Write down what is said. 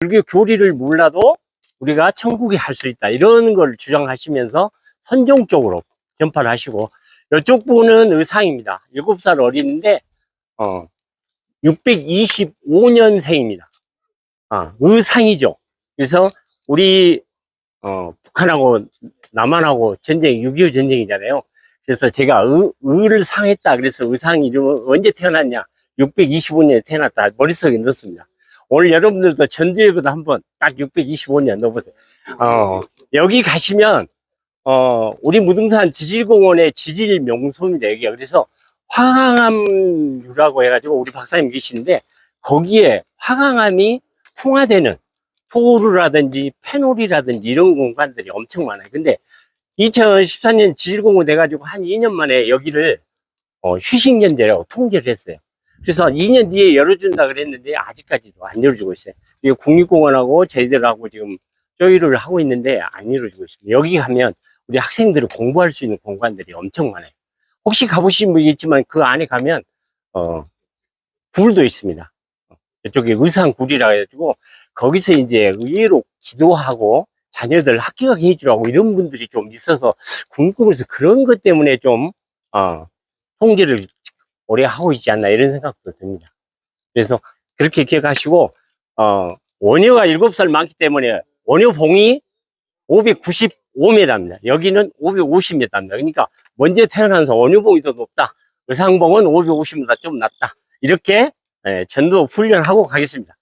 불교 교리를 몰라도 우리가 천국에 갈수 있다. 이런 걸 주장하시면서 선종적으로 전파를 하시고, 이쪽 분은 의상입니다. 7살 어린데, 어, 625년생입니다. 아, 의상이죠. 그래서 우리, 어, 북한하고 남한하고 전쟁, 6.25 전쟁이잖아요. 그래서 제가 의, 의를 상했다. 그래서 의상 이름은 언제 태어났냐? 625년에 태어났다. 머릿속에 넣었습니다. 오늘 여러분들도 전두엽에도 한번 딱 625년 넣어보세요. 어, 여기 가시면, 어, 우리 무등산 지질공원의 지질 명소입니다. 여기가. 그래서 화강암유라고 해가지고 우리 박사님 계시는데 거기에 화강암이 풍화되는 토르라든지 페놀이라든지 이런 공간들이 엄청 많아요. 근데 2014년 지질공원 돼가지고 한 2년 만에 여기를 어, 휴식연재라고 통제를 했어요. 그래서 2년 뒤에 열어준다 그랬는데 아직까지도 안 열어주고 있어요. 이 국립공원하고 저희들하고 지금 조율을 하고 있는데 안 열어주고 있습니다. 여기 가면 우리 학생들이 공부할 수 있는 공간들이 엄청 많아요. 혹시 분 있지만 그 안에 가면 어, 굴도 있습니다. 이쪽에 의상굴이라 해가지고 거기서 이제 의외로 기도하고 자녀들 학교 가게 해주라고 이런 분들이 좀 있어서 궁금해서 그런 것 때문에 좀 어, 통제를 오래 하고 있지 않나 이런 생각도 듭니다. 그래서 그렇게 기억하시고 어, 원효가 7살 많기 때문에 원효봉이 595m입니다. 여기는 550m입니다. 그러니까 먼저 태어나서 원효봉이 더 높다. 의상봉은 550m 좀 낮다. 이렇게 예, 전도 훈련하고 가겠습니다.